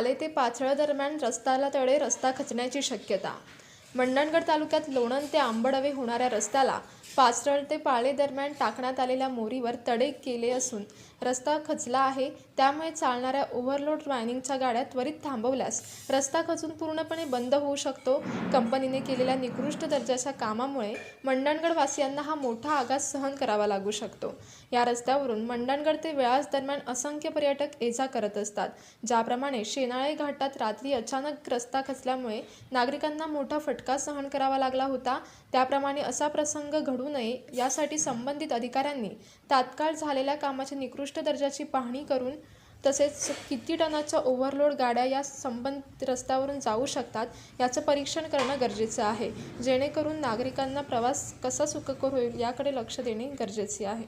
पाले ते पाचळ दरम्यान रस्त्याला तडे रस्ता खचण्याची शक्यता मंडणगड तालुक्यात लोणंद ते आंबडवे होणाऱ्या रस्त्याला पाचरळ ते पाळे दरम्यान टाकण्यात आलेल्या मोरीवर तडे केले असून रस्ता खचला आहे. त्यामुळे चालणाऱ्या ओव्हरलोड मायनिंगच्या गाड्या त्वरित थांबवल्यास रस्ता खचून पूर्णपणे बंद होऊ शकतो. कंपनीने केलेल्या निकृष्ट दर्जाच्या कामामुळे मंडणगड वासियांना हा मोठा आघात सहन करावा लागू शकतो. या रस्त्यावरून मंडणगड ते वेळास दरम्यान असंख्य पर्यटक ये जा करत असतात. ज्याप्रमाणे शेनाळे घाटात रात्री अचानक रस्ता खचल्यामुळे नागरिकांना मोठा फटका फटका सहन करावा लागला होता. त्याप्रमाणे असा प्रसंग घडू नये यासाठी संबंधित अधिकाऱ्यांनी तात्काळ झालेल्या कामाची निकृष्ट दर्जाची पाहणी करून तसेच किती टनाच्या ओव्हरलोड गाड्या या संबंधित रस्त्यावरून जाऊ शकतात याचं परीक्षण करणं गरजेचं आहे. जेणेकरून नागरिकांना प्रवास कसा सुखकर होईल याकडे लक्ष देणे गरजेचे आहे.